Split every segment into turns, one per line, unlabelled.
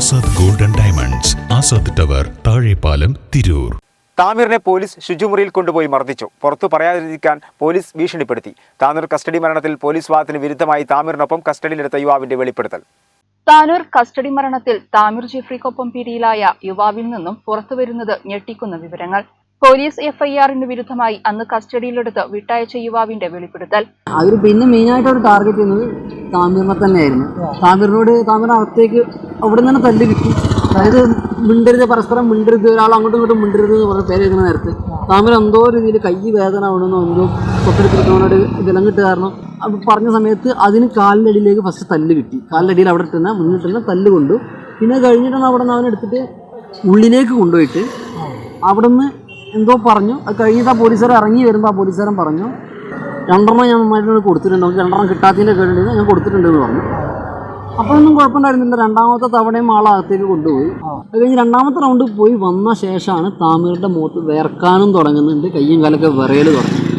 Azad golden diamonds Azad tower Thazhepalam Tirur.
താമീറിനെ police ശുചിമുറിയിൽ കൊണ്ടുപോയി മർദ്ദിച്ചു. പുറത്തു പറയാതിരിക്കാൻ പോലീസ് ഭീഷണിപ്പെടുത്തി. താനൂർ കസ്റ്റഡി മരണത്തിൽ പോലീസ് വാദത്തിന് വിരുദ്ധമായി താമീറിനൊപ്പം കസ്റ്റഡിയിലെടുത്ത യുവാവിന്റെ വെളിപ്പെടുത്തൽ.
താനൂർ കസ്റ്റഡി മരണത്തിൽ താമീർ ജിഫ്രിക്കൊപ്പം പിടിയിലായ യുവാവിൽ നിന്നും പുറത്തുവരുന്നത് ഞെട്ടിക്കുന്ന വിവരങ്ങൾ. പോലീസ് എഫ്ഐആറിന് വിരുദ്ധമായി അന്ന് കസ്റ്റഡിയിലെടുത്ത് വിട്ടയച്ച യുവാവിന്റെ വെളിപ്പെടുത്തൽ.
അവർ പിന്നെ മെയിൻ ആയിട്ട് അവർ ടാർഗറ്റ് ചെയ്യുന്നത് താമീറിനെ തന്നെയായിരുന്നു. താമീറിനോട് താമീർ അകത്തേക്ക് അവിടെ നിന്ന് തന്നെ തല്ലി കിട്ടി അതായത് മിണ്ടരുത് പരസ്പരം മിണ്ടരുത് ഒരാൾ അങ്ങോട്ടും ഇങ്ങോട്ടും മിണ്ടരുത് എന്ന് പറഞ്ഞ പേര് എഴുതുന്ന നേരത്ത് താമര എന്തോ രീതിയിൽ കൈ വേദന ആവണമെന്നോ എന്തോ തൊട്ടടുത്തിരിക്കുന്നവനോട് ഇതെല്ലാം കിട്ടുക കാരണം പറഞ്ഞ സമയത്ത് അതിന് കാലിന്റെ അടിയിലേക്ക് ഫസ്റ്റ് തല്ല് കിട്ടി. കാലിന്റെ അടിയിൽ അവിടെ ഇട്ടുന്ന മുന്നിട്ടുന്ന തല്ല് കൊണ്ടു. പിന്നെ കഴിഞ്ഞിട്ടാണ് അവിടെ നിന്ന് അവനെടുത്തിട്ട് ഉള്ളിലേക്ക് കൊണ്ടുപോയിട്ട് അവിടെ നിന്ന് എന്തോ പറഞ്ഞു. അത് കഴിഞ്ഞിട്ട് ആ പോലീസുകാർ ഇറങ്ങി വരുമ്പോൾ ആ പോലീസുകാരൻ പറഞ്ഞു രണ്ടെണ്ണം ഞാൻ നന്നായിട്ട് കൊടുത്തിട്ടുണ്ട്. നമുക്ക് രണ്ടെണ്ണം കിട്ടാത്തതിന്റെ കേട്ടിട്ട് ഞാൻ കൊടുത്തിട്ടുണ്ട് എന്ന് പറഞ്ഞു അപ്പോഴൊന്നും കുഴപ്പമുണ്ടായിരുന്നില്ല. രണ്ടാമത്തെ തവണയും ആളകത്തേക്ക് കൊണ്ടുപോയി. അത് കഴിഞ്ഞ് രണ്ടാമത്തെ റൗണ്ട് പോയി വന്ന ശേഷമാണ് താമീറിന്റെ മുഖത്ത് വേർക്കാനും തുടങ്ങുന്നുണ്ട്. കയ്യും കാലൊക്കെ വിറയൽ തുടങ്ങി.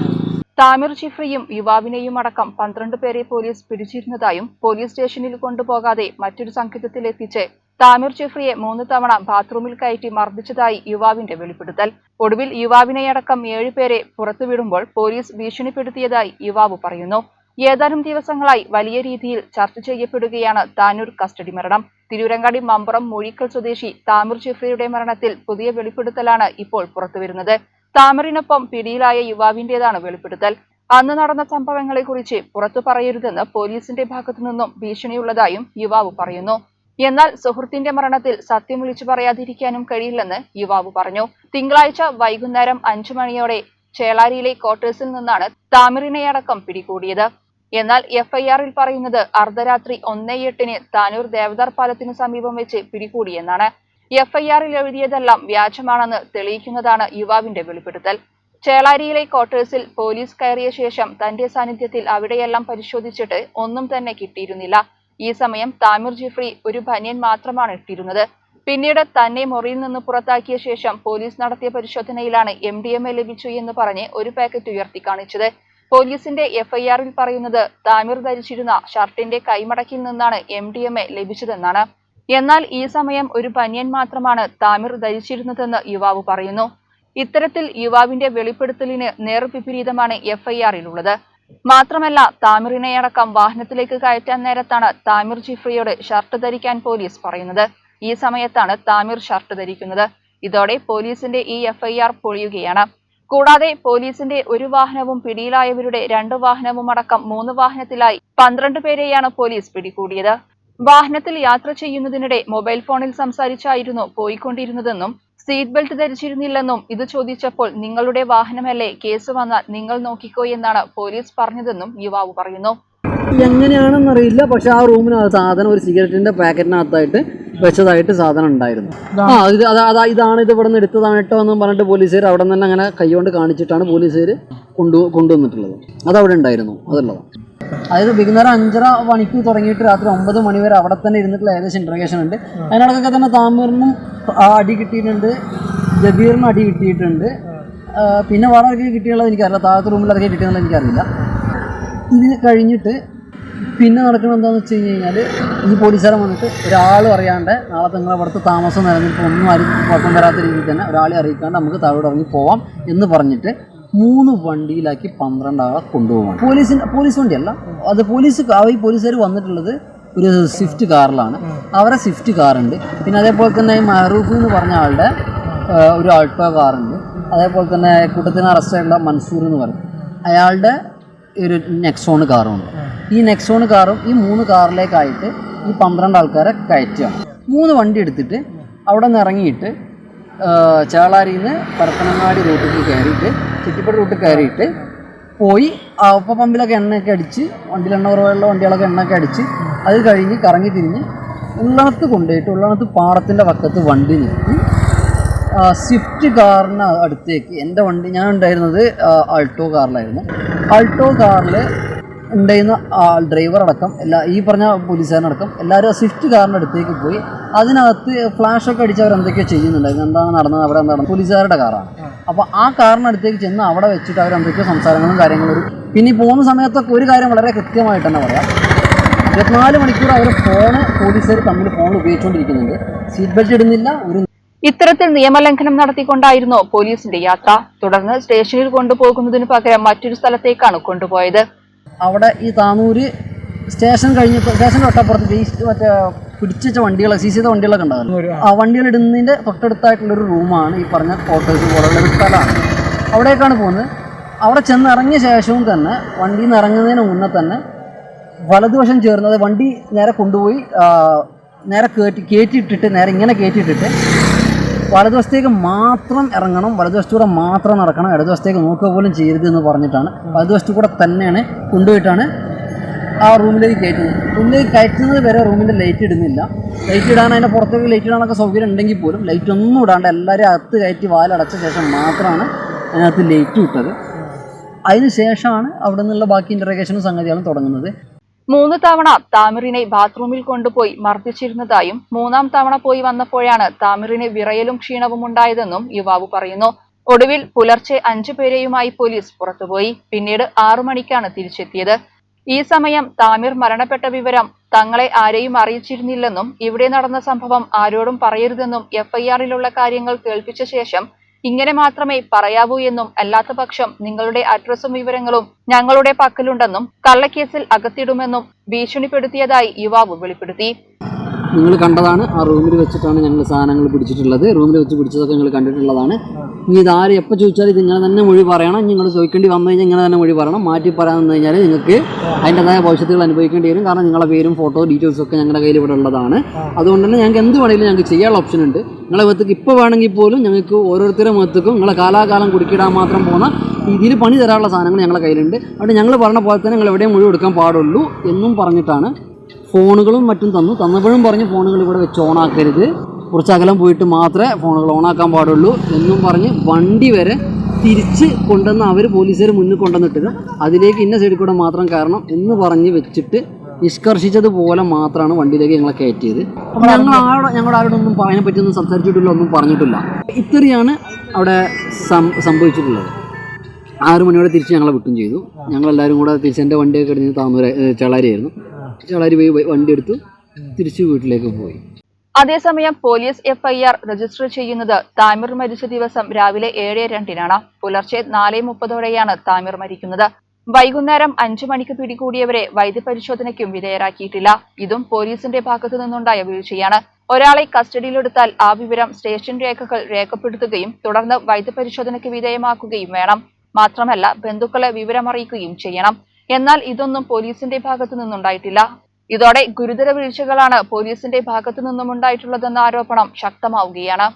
താമിർ ചിഫ്രിയും യുവാവിനെയും അടക്കം പന്ത്രണ്ട് പേരെ പോലീസ് പിടിച്ചിരുന്നതായും പോലീസ് സ്റ്റേഷനിൽ കൊണ്ടുപോകാതെ മറ്റൊരു സംഘത്തിലെത്തിച്ച് താമിർ ചിഫ്രിയെ മൂന്ന് തവണ ബാത്റൂമിൽ കയറ്റി മർദ്ദിച്ചതായി യുവാവിന്റെ വെളിപ്പെടുത്തൽ. ഒടുവിൽ യുവാവിനെയടക്കം ഏഴുപേരെ പുറത്തുവിടുമ്പോൾ പോലീസ് ഭീഷണിപ്പെടുത്തിയതായി യുവാവ് പറയുന്നു. ഏതാനും ദിവസങ്ങളായി വലിയ രീതിയിൽ ചർച്ച ചെയ്യപ്പെടുകയാണ് താനൂർ കസ്റ്റഡി മരണം. തിരൂരങ്ങാടി മമ്പുറം മൂഴിക്കൽ സ്വദേശി താമിർ ചിഫ്രിയുടെ മരണത്തിൽ പുതിയ വെളിപ്പെടുത്തലാണ് ഇപ്പോൾ പുറത്തുവരുന്നത്. താമറിനൊപ്പം പിടിയിലായ യുവാവിന്റേതാണ് വെളിപ്പെടുത്തൽ. അന്ന് നടന്ന സംഭവങ്ങളെക്കുറിച്ച് പുറത്തു പറയരുതെന്ന് പോലീസിന്റെ ഭാഗത്തു നിന്നും ഭീഷണിയുള്ളതായും യുവാവ് പറയുന്നു. എന്നാൽ സുഹൃത്തിന്റെ മരണത്തിൽ സത്യം വിളിച്ചു പറയാതിരിക്കാനും കഴിയില്ലെന്ന് യുവാവ് പറഞ്ഞു. തിങ്കളാഴ്ച വൈകുന്നേരം അഞ്ചു മണിയോടെ ചേളാരിയിലെ ക്വാർട്ടേഴ്സിൽ നിന്നാണ് താമിറിനെയടക്കം പിടികൂടിയത്. എന്നാൽ എഫ്ഐആറിൽ പറയുന്നത് അർദ്ധരാത്രി ഒന്നേ എട്ടിന് താനൂർ ദേവദാർ പാലത്തിനു സമീപം വെച്ച് പിടികൂടിയെന്നാണ്. എഫ്ഐആറിൽ എഴുതിയതെല്ലാം വ്യാജമാണെന്ന് തെളിയിക്കുന്നതാണ് യുവാവിന്റെ വെളിപ്പെടുത്തൽ. ചേളാരിയിലെ ക്വാർട്ടേഴ്സിൽ പോലീസ് കയറിയ ശേഷം തന്റെ സാന്നിധ്യത്തിൽ അവിടെയെല്ലാം പരിശോധിച്ചിട്ട് ഒന്നും തന്നെ കിട്ടിയിരുന്നില്ല. ഈ സമയം താമിർ ജിഫ്രി ഒരു ബനിയൻ മാത്രമാണ് ഇട്ടിരുന്നത്. പിന്നീട് തന്നെ മുറിയിൽ നിന്ന് പുറത്താക്കിയ ശേഷം പോലീസ് നടത്തിയ പരിശോധനയിലാണ് എം ഡി എം എ ലഭിച്ചു എന്ന് പറഞ്ഞ് ഒരു പാക്കറ്റ് ഉയർത്തി കാണിച്ചത്. പോലീസിന്റെ എഫ്ഐആറിൽ പറയുന്നത് താമിർ ധരിച്ചിരുന്ന ഷർട്ടിന്റെ കൈമടക്കിൽ നിന്നാണ് എം ഡി എം എ ലഭിച്ചതെന്നാണ്. എന്നാൽ ഈ സമയം ഒരു പനിയൻ മാത്രമാണ് താമിർ ധരിച്ചിരുന്നതെന്ന് യുവാവ് പറയുന്നു. ഇത്തരത്തിൽ യുവാവിന്റെ വെളിപ്പെടുത്തലിന് നേർവിപരീതമാണ് എഫ്ഐആറിലുള്ളത്. മാത്രമല്ല താമിറിനെയടക്കം വാഹനത്തിലേക്ക് കയറ്റാൻ നേരത്താണ് താമിർ ജിഫ്രിയോട് ഷർട്ട് ധരിക്കാൻ പോലീസ് പറയുന്നത്. ഈ സമയത്താണ് താമിർ ഷർട്ട് ധരിക്കുന്നത്. ഇതോടെ പോലീസിന്റെ ഈ എഫ്ഐആർ പൊളിയുകയാണ്. കൂടാതെ പോലീസിന്റെ ഒരു വാഹനവും പിടിയിലായവരുടെ രണ്ട് വാഹനവും അടക്കം മൂന്ന് വാഹനത്തിലായി പന്ത്രണ്ട് പേരെയാണ് പോലീസ് പിടികൂടിയത്. വാഹനത്തിൽ യാത്ര ചെയ്യുന്നതിനിടെ മൊബൈൽ ഫോണിൽ സംസാരിച്ചായിരുന്നു പോയിക്കൊണ്ടിരുന്നതെന്നും സീറ്റ് ബെൽറ്റ് ധരിച്ചിരുന്നില്ലെന്നും ഇത് ചോദിച്ചപ്പോൾ നിങ്ങളുടെ വാഹനമല്ലേ കേസ് വന്നാൽ നിങ്ങൾ നോക്കിക്കോ എന്നാണ് പോലീസ് പറഞ്ഞതെന്നും യുവാവ് പറയുന്നു.
എങ്ങനെയാണെന്നറിയില്ല. പക്ഷെ ആ റൂമിനകത്ത് സാധനം ഒരു സിഗരറ്റിന്റെ പാക്കറ്റിനകത്തായിട്ട് വെച്ചതായിട്ട് സാധനം ഉണ്ടായിരുന്നു. ആ ഇത് അതാ അതാ ഇതാണ് ഇത് ഇവിടെ നിന്ന് എടുത്തതാണ് കേട്ടോ എന്ന് പറഞ്ഞിട്ട് പോലീസുകാർ അവിടെ നിന്ന് തന്നെ അങ്ങനെ കൈകൊണ്ട് കാണിച്ചിട്ടാണ് പോലീസുകാർ കൊണ്ടു കൊണ്ടുവന്നിട്ടുള്ളത്. അതവിടെ ഉണ്ടായിരുന്നു അതുള്ളതാണ്. അതായത് വൈകുന്നേരം അഞ്ചര മണിക്ക് തുടങ്ങിയിട്ട് രാത്രി ഒമ്പത് മണി വരെ അവിടെ തന്നെ ഇരുന്നിട്ടുള്ള ഏകദേശം ഇൻട്രഗേഷൻ ഉണ്ട്. അതിനിടക്കൊക്കെ തന്നെ താമീറിനും അടി കിട്ടിയിട്ടുണ്ട്. ജബീറിനും അടി കിട്ടിയിട്ടുണ്ട്. പിന്നെ വേറെ ഇറക്കി കിട്ടിയുള്ളത് എനിക്കറിയില്ല. താഴത്തെ റൂമിൽ ഇറക്കി കിട്ടിയെന്നുള്ളത് എനിക്കറിയില്ല. ഇത് കഴിഞ്ഞിട്ട് പിന്നെ നടക്കുന്നത് എന്താണെന്ന് വെച്ച് കഴിഞ്ഞ് കഴിഞ്ഞാൽ ഈ പോലീസുകാരൻ വന്നിട്ട് ഒരാളും അറിയാണ്ട് നാളെ നിങ്ങളെ അവിടുത്തെ താമസം നിലനിൽപ്പ് ഒന്നും ആരും കുഴപ്പം വരാത്ത രീതിയിൽ തന്നെ ഒരാളെ അറിയിക്കാണ്ട് നമുക്ക് താഴോട്ട് ഇറങ്ങി പോവാം എന്ന് പറഞ്ഞിട്ട് മൂന്ന് വണ്ടിയിലാക്കി പന്ത്രണ്ട് ആളെ കൊണ്ടുപോകണം പോലീസിന് പോലീസ് വണ്ടിയല്ല. അത് പോലീസ് ഈ പോലീസുകാർ വന്നിട്ടുള്ളത് ഒരു സ്വിഫ്റ്റ് കാറിലാണ്. അവരെ സ്വിഫ്റ്റ് കാറുണ്ട്. പിന്നെ അതേപോലെ തന്നെ മഹറൂഫ് എന്ന് പറഞ്ഞ ആളുടെ ഒരു ആൾട്ടോ കാറുണ്ട്. അതേപോലെ തന്നെ കൂട്ടത്തിന് അറസ്റ്റ് ആയിട്ടുള്ള മൻസൂർ എന്ന് പറയും. അയാളുടെ ഒരു നെക്സോൺ കാറുണ്ട് ഈ നെക്സോൺ കാറും ഈ മൂന്ന് കാറിലേക്കായിട്ട് ഈ പന്ത്രണ്ട് ആൾക്കാരെ കയറ്റുകയാണ്. മൂന്ന് വണ്ടി എടുത്തിട്ട് അവിടെ നിന്ന് ഇറങ്ങിയിട്ട് ചേളാരിയിൽ പരപ്പനങ്ങാടി റൂട്ടിൽ കയറിയിട്ട് ചുറ്റിപ്പടി റൂട്ട് കയറിയിട്ട് പോയി ഉപ്പ പമ്പിലൊക്കെ എണ്ണയൊക്കെ അടിച്ച് വണ്ടിയിൽ എണ്ണ കുറവുള്ള വണ്ടികളൊക്കെ എണ്ണയൊക്കെ അടിച്ച് അത് കഴിഞ്ഞ് കറങ്ങി തിരിഞ്ഞ് ഉള്ളണത്ത് കൊണ്ടുപോയിട്ട് ഉള്ളണത്ത് പാടത്തിന്റെ വക്കത്ത് വണ്ടി നിർത്തി. സ്വിഫ്റ്റ് കാറിന് അടുത്തേക്ക് എന്റെ വണ്ടി ഞാൻ ഉണ്ടായിരുന്നത് ആൾട്ടോ കാറിലായിരുന്നു. ആൾട്ടോ കാറിൽ ഉണ്ടായിരുന്ന ആ ഡ്രൈവർ അടക്കം എല്ലാ ഈ പറഞ്ഞ പോലീസുകാരനടക്കം എല്ലാവരും ആ സ്വിഫ്റ്റ് കാറിന്റെ അടുത്തേക്ക് പോയി. അതിനകത്ത് ഫ്ലാഷ് ഒക്കെ അടിച്ച് അവർ എന്തൊക്കെയോ ചെയ്യുന്നുണ്ടായിരുന്നു. എന്താണ് നടന്നത്? അവിടെ എന്താണ്? പോലീസുകാരുടെ കാറാണ്. അപ്പോൾ ആ കാറിനടുത്തേക്ക് ചെന്ന് അവിടെ വെച്ചിട്ട് അവർ എന്തൊക്കെയോ സംസാരങ്ങളും കാര്യങ്ങളും ഒരു പിന്നെ പോകുന്ന സമയത്തൊക്കെ ഒരു കാര്യം വളരെ കൃത്യമായിട്ട് തന്നെ പറയാം. ഇരുപത്തിനാല് മണിക്കൂർ അവർ ഫോണ് പോലീസുകാർ തമ്മിൽ ഫോൺ ഉപയോഗിച്ചുകൊണ്ടിരിക്കുന്നുണ്ട്. സീറ്റ് ബെൽറ്റ് ഇടുന്നില്ല ഒരു
ഇത്തരത്തിൽ നിയമലംഘനം നടത്തിക്കൊണ്ടായിരുന്നു പോലീസിന്റെ യാത്ര. തുടർന്ന് സ്റ്റേഷനിൽ കൊണ്ടുപോകുന്നതിന് പകരം മറ്റൊരു സ്ഥലത്തേക്കാണ് കൊണ്ടുപോയത്.
അവിടെ ഈ താനൂര് സ്റ്റേഷൻ കഴിഞ്ഞപ്പോൾ സ്റ്റേഷൻ തൊട്ടപ്പുറത്ത് മറ്റേ പിടിച്ച വണ്ടികൾ സി സി വണ്ടികളൊക്കെ ഉണ്ടാകും ആ. വണ്ടികൾ ഇടുന്നതിന്റെ തൊട്ടടുത്തായിട്ടുള്ളൊരു റൂമാണ് ഈ പറഞ്ഞ ക്വാർട്ടേഴ്സ് പോലുള്ള ഒരു സ്ഥലമാണ്. അവിടേക്കാണ് പോകുന്നത്. അവിടെ ചെന്ന് ഇറങ്ങിയ ശേഷവും തന്നെ വണ്ടിയിൽ നിന്ന് ഇറങ്ങുന്നതിന് മുന്നേ തന്നെ വലതുവശം ചേർന്നത് വണ്ടി നേരെ കൊണ്ടുപോയി നേരെ കയറ്റി കയറ്റിയിട്ടിട്ട് നേരെ ഇങ്ങനെ കയറ്റിയിട്ടിട്ട് വലതുവശത്തേക്ക് മാത്രം ഇറങ്ങണം വലതുവശത്തൂടെ മാത്രം നടക്കണം ഇടതുവശത്തേക്ക് നോക്കുക പോലും ചെയ്യരുത് എന്ന് പറഞ്ഞിട്ടാണ്. വലതുവശത്തു കൂടെ തന്നെയാണ് കൊണ്ടുപോയിട്ടാണ് ആ റൂമിലേക്ക് കയറ്റുന്നത്. റൂമിലേക്ക് കയറ്റുന്നത് വരെ റൂമിന്റെ ലൈറ്റ് ഇടുന്നില്ല. ലൈറ്റ് ഇടാൻ അതിന്റെ പുറത്തേക്ക് ലൈറ്റ് ഇടാനൊക്കെ സൗകര്യം ഉണ്ടെങ്കിൽ പോലും ലൈറ്റ് ഒന്നും ഇടാണ്ട് എല്ലാവരും അകത്ത് കയറ്റി വാലടച്ച ശേഷം മാത്രമാണ് അതിനകത്ത് ലൈറ്റ് ഇട്ടത്. അതിന് ശേഷമാണ് അവിടെ നിന്നുള്ള ബാക്കി ഇന്ററഗേഷനും സംഗതികളും തുടങ്ങുന്നത്.
മൂന്ന് തവണ താമിറിനെ ബാത്റൂമിൽ കൊണ്ടുപോയി മർദ്ദിച്ചിരുന്നതായും മൂന്നാം തവണ പോയി വന്നപ്പോഴാണ് താമിറിന് വിറയലും ക്ഷീണവും ഉണ്ടായതെന്നും യുവാവ് പറയുന്നു. ഒടുവിൽ പുലർച്ചെ അഞ്ചു പേരെയുമായി പോലീസ് പുറത്തുപോയി. പിന്നീട് ആറു മണിക്കാണ് തിരിച്ചെത്തിയത്. ഈ സമയം താമിർ മരണപ്പെട്ട വിവരം തങ്ങളെ ആരെയും അറിയിച്ചിരുന്നില്ലെന്നും ഇവിടെ നടന്ന സംഭവം ആരോടും പറയരുതെന്നും എഫ്ഐആറിലുള്ള കാര്യങ്ങൾ കേൾപ്പിച്ച ശേഷം ഇങ്ങനെ മാത്രമേ പറയാവൂ എന്നും അല്ലാത്ത പക്ഷം നിങ്ങളുടെ അഡ്രസ്സും വിവരങ്ങളും ഞങ്ങളുടെ പക്കലുണ്ടെന്നും കള്ളക്കേസിൽ അകത്തിടുമെന്നും ഭീഷണിപ്പെടുത്തിയതായി യുവാവ് വെളിപ്പെടുത്തി.
നിങ്ങൾ കണ്ടതാണ്. ആ റൂമിൽ വെച്ചിട്ടാണ് ഞങ്ങൾ സാധനങ്ങൾ പിടിച്ചിട്ടുള്ളത്. റൂമിൽ വെച്ച് പിടിച്ചതൊക്കെ നിങ്ങൾ കണ്ടിട്ടുള്ളതാണ്. ഇനി ഇതാര് എപ്പോൾ ചോദിച്ചാലും നിങ്ങൾ തന്നെ മൊഴി പറയണം. നിങ്ങൾ ചോദിക്കേണ്ടി വന്നു കഴിഞ്ഞാൽ ഇങ്ങനെ തന്നെ മൊഴി പറയണം. മാറ്റി പറയാൻ വന്നു കഴിഞ്ഞാൽ നിങ്ങൾക്ക് അതിന്റെതായ ഭവിഷ്യത്തുകൾ അനുഭവിക്കേണ്ടി വരും. കാരണം നിങ്ങളുടെ പേരും ഫോട്ടോ ഡീറ്റെയിൽസും ഒക്കെ ഞങ്ങളുടെ കയ്യിൽ ഇവിടെ ഉള്ളതാണ്. അതുകൊണ്ട് തന്നെ ഞങ്ങൾക്ക് എന്ത് വേണമെങ്കിലും ഞങ്ങൾക്ക് ചെയ്യാനുള്ള ഓപ്ഷൻ ഉണ്ട്. നിങ്ങളെ മുഖത്തേക്ക് ഇപ്പോൾ വേണമെങ്കിൽ പോലും ഞങ്ങൾക്ക് ഓരോരുത്തരുടെ മുഖത്തേക്കും നിങ്ങളെ കാലാകാലം കുടുക്കിയിടാൻ മാത്രം പോകുന്ന രീതിയിൽ പണി തരാനുള്ള സാധനങ്ങൾ ഞങ്ങളുടെ കയ്യിലുണ്ട്. അതുകൊണ്ട് ഞങ്ങൾ പറഞ്ഞ പോലെ തന്നെ നിങ്ങൾ എവിടെയും മുഴുവൻ എടുക്കാൻ പാടുള്ളൂ എന്നും പറഞ്ഞിട്ടാണ് ഫോണുകളും മറ്റും തന്നു. തന്നപ്പോഴും പറഞ്ഞ് ഫോണുകൾ ഇവിടെ വെച്ച് ഓണാക്കരുത് കുറച്ച് അകലം പോയിട്ട് മാത്രമേ ഫോണുകൾ ഓണാക്കാൻ പാടുള്ളൂ എന്നും പറഞ്ഞ് വണ്ടി വരെ തിരിച്ച് കൊണ്ടുവന്ന് അവർ പോലീസുകാർ മുന്നിൽ കൊണ്ടുവന്നിട്ടത്. അതിലേക്ക് ഇന്ന സൈഡിൽ കൂടെ മാത്രം കാരണം എന്ന് പറഞ്ഞ് വെച്ചിട്ട് നിഷ്കർഷിച്ചതുപോലെ മാത്രമാണ് വണ്ടിയിലേക്ക് ഞങ്ങളെ കയറ്റിയത്. അപ്പോൾ ഞങ്ങൾ ആരോട് ഞങ്ങളുടെ ആരോടൊന്നും പറയാൻ പറ്റിയൊന്നും സംസാരിച്ചിട്ടില്ല ഒന്നും പറഞ്ഞിട്ടില്ല. ഇത്രയാണ് അവിടെ സംഭവിച്ചിട്ടുള്ളത്. ആറു മണിയോടെ തിരിച്ച് ഞങ്ങളെ വിട്ടും ചെയ്തു. ഞങ്ങളെല്ലാവരും കൂടെ തിരിച്ച് എന്റെ വണ്ടിയൊക്കെ എടുത്ത് താമര ചേളാരിയായിരുന്നു. ചേളാരി പോയി വണ്ടി എടുത്തു തിരിച്ചു വീട്ടിലേക്ക് പോയി.
അതേസമയം പോലീസ് എഫ്ഐആർ രജിസ്റ്റർ ചെയ്യുന്നത് താമിർ മരിച്ച ദിവസം രാവിലെ ഏഴ് രണ്ടിനാണ്. പുലർച്ചെ നാല് മുപ്പതോടെയാണ് താമിർ മരിക്കുന്നത്. വൈകുന്നേരം അഞ്ചു മണിക്ക് പിടികൂടിയവരെ വൈദ്യപരിശോധനയ്ക്കും വിധേയരാക്കിയിട്ടില്ല. ഇതും പോലീസിന്റെ ഭാഗത്തു നിന്നുണ്ടായ വീഴ്ചയാണ്. ഒരാളെ കസ്റ്റഡിയിലെടുത്താൽ ആ വിവരം സ്റ്റേഷൻ രേഖകൾ രേഖപ്പെടുത്തുകയും തുടർന്ന് വൈദ്യപരിശോധനയ്ക്ക് വിധേയമാക്കുകയും വേണം. മാത്രമല്ല ബന്ധുക്കളെ വിവരമറിയിക്കുകയും ചെയ്യണം. എന്നാൽ ഇതൊന്നും പോലീസിന്റെ ഭാഗത്തു നിന്നുണ്ടായിട്ടില്ല. ഇതോടെ ഗുരുതര വീഴ്ചകളാണ് പോലീസിന്റെ ഭാഗത്തു നിന്നും ഉണ്ടായിട്ടുള്ളതെന്ന ആരോപണം ശക്തമാവുകയാണ്.